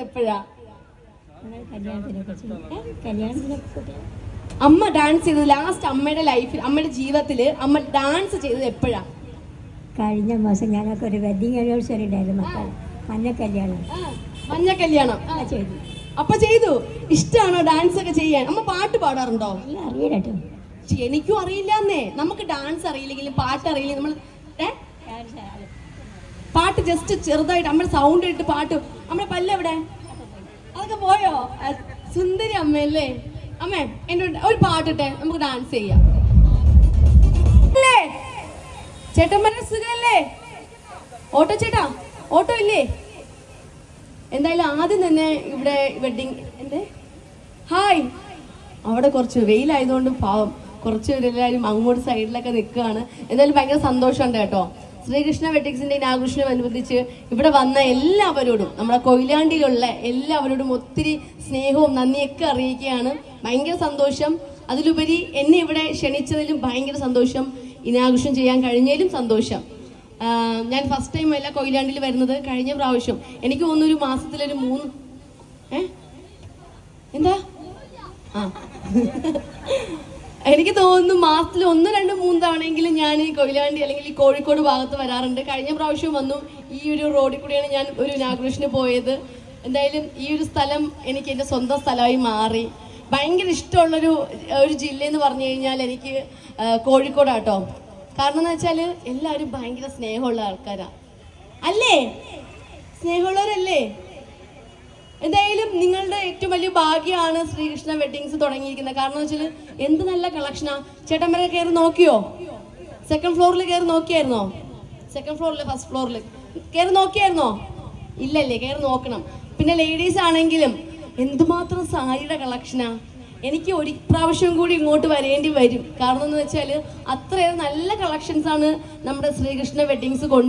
എപ്പോഴാ? അമ്മ ഡാൻസ് ചെയ്തത് ലാസ്റ്റ് അമ്മയുടെ ലൈഫിൽ അമ്മയുടെ ജീവിതത്തിൽ അമ്മ ഡാൻസ് ചെയ്തത് എപ്പോഴാ? കഴിഞ്ഞ മാസം ഞങ്ങൾക്ക് ഒരു വെഡിങ് ആനിവേഴ്സറി ഉണ്ടായിരുന്നു മക്കൾ മഞ്ഞ കല്യാണം. മഞ്ഞ കല്യാണം. ചെയ്തു. അപ്പൊ ചെയ്തു? ഇഷ്ടമാണോ ഡാൻസ് ഒക്കെ ചെയ്യാൻ? അമ്മ പാട്ട് പാടാറുണ്ടോ? അറിയില്ല എനിക്കും അറിയില്ലെന്നേ. നമുക്ക് ഡാൻസ് അറിയില്ലെങ്കിലും പാട്ട് അറിയില്ലെങ്കിൽ നമ്മൾ പാട്ട് ജസ്റ്റ് ചെറുതായിട്ട് നമ്മൾ സൗണ്ട് ഇട്ട് പാട്ട് നമ്മുടെ പല്ല് അതൊക്കെ പോയോ? സുന്ദരി അമ്മയല്ലേ? അമ്മേ എന്റെ ഒരു- പാട്ടിട്ടെ നമുക്ക് ഡാൻസ് ചെയ്യാം. അല്ലേ? ചേട്ടന്മാരെ സുഖല്ലേ? ഓട്ടോ ചേട്ടാ ഓട്ടോ ഇല്ലേ? എന്തായാലും ആദ്യം തന്നെ ഇവിടെ വെഡിങ് എന്തേ? ഹായ് അവിടെ കുറച്ച് വെയിലായതുകൊണ്ട് പാവം. കുറച്ച് പേരെല്ലാവരും അങ്ങോട്ട് സൈഡിലൊക്കെ നിൽക്കുകയാണ്. എന്തായാലും ഭയങ്കര സന്തോഷമുണ്ട് കേട്ടോ. ശ്രീകൃഷ്ണ വെട്ടിക്സിന്റെ ഇനാഘോഷനും അനുബന്ധിച്ച് ഇവിടെ വന്ന എല്ലാവരോടും നമ്മുടെ കൊയിലാണ്ടിയിലുള്ള എല്ലാവരോടും ഒത്തിരി സ്നേഹവും നന്ദിയൊക്കെ അറിയിക്കുകയാണ്. ഭയങ്കര സന്തോഷം. അതിലുപരി എന്നെ ഇവിടെ ക്ഷണിച്ചതിലും ഭയങ്കര സന്തോഷം. ഇനാഘോഷം ചെയ്യാൻ കഴിഞ്ഞതിലും സന്തോഷം. ഞാൻ ഫസ്റ്റ് ടൈം അല്ല കൊയിലാണ്ടിൽ വരുന്നത്. കഴിഞ്ഞ പ്രാവശ്യം. എനിക്ക് തോന്നുന്നു മാസത്തിലൊരു മൂന്ന് ഏ? എന്താ? ആ. എനിക്ക് തോന്നുന്നു മാസത്തിൽ ഒന്ന് രണ്ട് മൂന്ന് തവണയെങ്കിലും ഞാൻ ഈ കൊയിലാണ്ടി അല്ലെങ്കിൽ ഈ കോഴിക്കോട് ഭാഗത്ത് വരാറുണ്ട്. കഴിഞ്ഞ പ്രാവശ്യം വന്നു ഈ ഒരു റോഡിൽ കൂടിയാണ് ഞാൻ ഒരു ഇനാഗ്രേഷന് പോയത്. എന്തായാലും ഈ ഒരു സ്ഥലം എനിക്ക് എന്റെ സ്വന്തം സ്ഥലമായി മാറി. ഭയങ്കര ഇഷ്ടമുള്ളൊരു ഒരു ജില്ല എന്ന് പറഞ്ഞു കഴിഞ്ഞാൽ എനിക്ക് കോഴിക്കോടാട്ടോ. കാരണം എന്ന് വെച്ചാൽ എല്ലാവരും ഭയങ്കര സ്നേഹമുള്ള ആൾക്കാരാണ് അല്ലേ? സ്നേഹമുള്ളവരല്ലേ? എന്തായാലും നിങ്ങളുടെ ഏറ്റവും ഭാഗ്യമാണ് ശ്രീകൃഷ്ണ വെഡിങ്സ് തുടങ്ങിയിരിക്കുന്നത്. കാരണം വെച്ചാൽ എന്ത് നല്ല കളക്ഷനാ ചേട്ടൻ കയറി നോക്കിയോ? സെക്കൻഡ് ഫ്ലോറിൽ കയറി നോക്കിയായിരുന്നോ? സെക്കൻഡ് ഫ്ലോറിൽ ഫസ്റ്റ് ഫ്ലോറിൽ കയറി നോക്കിയായിരുന്നോ? ഇല്ലല്ലേ കയറി നോക്കണം. പിന്നെ ലേഡീസ് ആണെങ്കിലും എന്തുമാത്രം സാരിയുടെ കളക്ഷനാ എനിക്ക് ഒരു പ്രാവശ്യം കൂടി ഇങ്ങോട്ട് വരേണ്ടി വരും. കാരണം എന്ന് വെച്ചാൽ അത്രയേറെ നല്ല കളക്ഷൻസ് ആണ് നമ്മുടെ ശ്രീകൃഷ്ണ വെഡിങ്സ് കൊണ്ട്